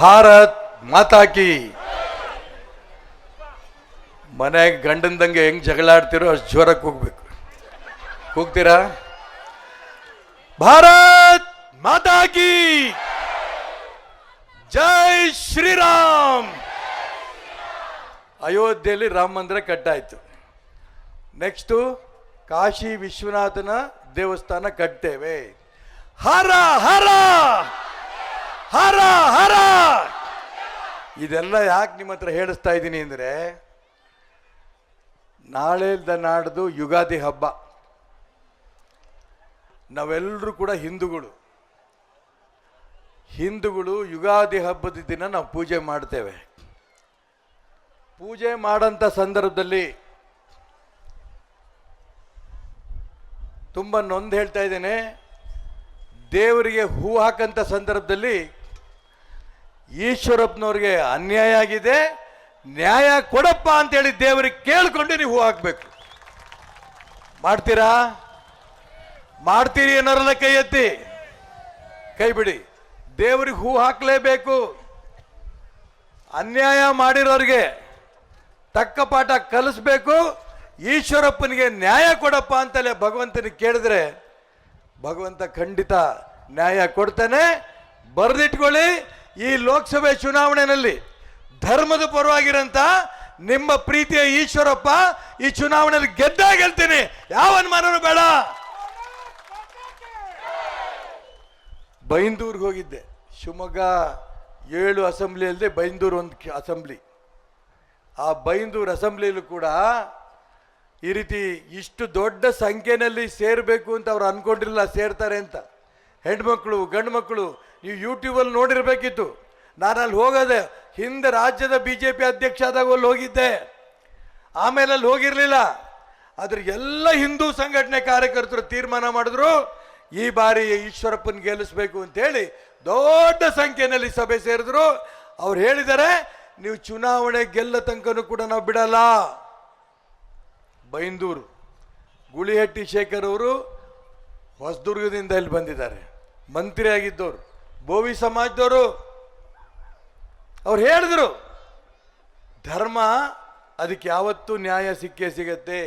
ಭಾರತ್ ಮಾತಾಕಿ ಮನೆಗೆ ಗಂಡಂದಂಗೆ ಹೆಂಗ್ ಜಗಳಾಡ್ತಿರೋ ಅಷ್ಟು ಜ್ವರಕ್ಕೆ ಹೋಗ್ಬೇಕು ಕೂಗ್ತೀರಾ? ಭಾರತ್ ಮಾತಾಕಿ ಜೈ ಶ್ರೀರಾಮ್. ಅಯೋಧ್ಯೆಯಲ್ಲಿ ರಾಮ ಮಂದಿರ ಕಟ್ಟಾಯ್ತು. ನೆಕ್ಸ್ಟು ಕಾಶಿ ವಿಶ್ವನಾಥನ ದೇವಸ್ಥಾನ ಕಟ್ತೇವೆ. ಹರ ಹರ. ಹರ ಹರ. ಇದೆಲ್ಲ ಯಾಕೆ ನಿಮ್ಮ ಹತ್ರ ಹೇಳಿಸ್ತಾ ಇದ್ದೀನಿ ಅಂದರೆ ನಾಳೆದ ನಾಡ್ದು ಯುಗಾದಿ ಹಬ್ಬ. ನಾವೆಲ್ಲರೂ ಕೂಡ ಹಿಂದೂಗಳು. ಹಿಂದೂಗಳು ಯುಗಾದಿ ಹಬ್ಬದ ದಿನ ನಾವು ಪೂಜೆ ಮಾಡ್ತೇವೆ. ಪೂಜೆ ಮಾಡಂಥ ಸಂದರ್ಭದಲ್ಲಿ ತುಂಬ ನೊಂದು ಹೇಳ್ತಾ ಇದ್ದೇನೆ. ದೇವರಿಗೆ ಹೂ ಹಾಕಂಥ ಸಂದರ್ಭದಲ್ಲಿ ಈಶ್ವರಪ್ಪನವ್ರಿಗೆ ಅನ್ಯಾಯ ಆಗಿದೆ, ನ್ಯಾಯ ಕೊಡಪ್ಪ ಅಂತೇಳಿ ದೇವರಿಗೆ ಕೇಳ್ಕೊಂಡು ನೀವು ಹಾಕಬೇಕು ಮಾಡ್ತೀರಾ? ಮಾಡ್ತೀರಿ ಏನಾರಲ್ಲ ಕೈ ಎತ್ತಿ. ಕೈ ಬಿಡಿ. ದೇವರಿಗೆ ಹೂ ಹಾಕಲೇಬೇಕು. ಅನ್ಯಾಯ ಮಾಡಿರೋರಿಗೆ ತಕ್ಕ ಪಾಠ ಕಲಿಸ್ಬೇಕು. ಈಶ್ವರಪ್ಪನಿಗೆ ನ್ಯಾಯ ಕೊಡಪ್ಪ ಅಂತಲೇ ಭಗವಂತನಿಗೆ ಕೇಳಿದ್ರೆ, ಭಗವಂತ ಖಂಡಿತ ನ್ಯಾಯ ಕೊಡ್ತಾನೆ. ಬರೆದಿಟ್ಕೊಳ್ಳಿ. ಈ ಲೋಕಸಭೆ ಚುನಾವಣೆಯಲ್ಲಿ ಧರ್ಮದ ಪರವಾಗಿರಂತ ನಿಮ್ಮ ಪ್ರೀತಿಯ ಈಶ್ವರಪ್ಪ ಈ ಚುನಾವಣೆಯಲ್ಲಿ ಗೆದ್ದ ಗೆಲ್ತೀನಿ. ಯಾವ ಅನುಮಾನನೂ ಬೇಡ. ಬೈಂದೂರ್ಗೆ ಹೋಗಿದ್ದೆ. ಶಿವಮೊಗ್ಗ ಏಳು ಅಸೆಂಬ್ಲಿ ಅಲ್ಲದೆ ಬೈಂದೂರು ಒಂದು ಅಸೆಂಬ್ಲಿ. ಆ ಬೈಂದೂರು ಅಸೆಂಬ್ಲಿಯಲ್ಲೂ ಕೂಡ ಈ ರೀತಿ ಇಷ್ಟು ದೊಡ್ಡ ಸಂಖ್ಯೆಯಲ್ಲಿ ಸೇರಬೇಕು ಅಂತ ಅವ್ರು ಅನ್ಕೊಂಡಿರಲಿಲ್ಲ ಸೇರ್ತಾರೆ ಅಂತ. ಹೆಣ್ಮಕ್ಳು ಗಂಡು ಮಕ್ಕಳು ನೀವು ಯೂಟ್ಯೂಬಲ್ಲಿ ನೋಡಿರಬೇಕಿತ್ತು. ನಾನು ಅಲ್ಲಿ ಹೋಗೋದೆ ಹಿಂದೆ ರಾಜ್ಯದ ಬಿ ಜೆ ಪಿ ಅಧ್ಯಕ್ಷ ಆದಾಗ ಅಲ್ಲಿ ಹೋಗಿದ್ದೆ. ಆಮೇಲೆ ಅಲ್ಲಿ ಹೋಗಿರಲಿಲ್ಲ. ಆದ್ರೆ ಎಲ್ಲ ಹಿಂದೂ ಸಂಘಟನೆ ಕಾರ್ಯಕರ್ತರು ತೀರ್ಮಾನ ಮಾಡಿದ್ರು, ಈ ಬಾರಿ ಈಶ್ವರಪ್ಪನ ಗೆಲ್ಲಿಸ್ಬೇಕು ಅಂತೇಳಿ ದೊಡ್ಡ ಸಂಖ್ಯೆಯಲ್ಲಿ ಸಭೆ ಸೇರಿದ್ರು. ಅವ್ರು ಹೇಳಿದ್ದಾರೆ, ನೀವು ಚುನಾವಣೆ ಗೆಲ್ಲ ತನಕನೂ ಕೂಡ ನಾವು ಬಿಡಲ್ಲ. ಬೈಂದೂರು, ಗುಳಿಹಟ್ಟಿ ಶೇಖರ್ ಅವರು ಹೊಸದುರ್ಗದಿಂದ ಇಲ್ಲಿ ಬಂದಿದ್ದಾರೆ. ಮಂತ್ರಿ ಆಗಿದ್ದವರು ಬೋವಿ ಸಮಾಜದವರು ಅವ್ರು ಹೇಳಿದ್ರು ಧರ್ಮ ಅದಕ್ಕೆ ಯಾವತ್ತೂ ನ್ಯಾಯ ಸಿಕ್ಕೇ ಸಿಗತ್ತೆ.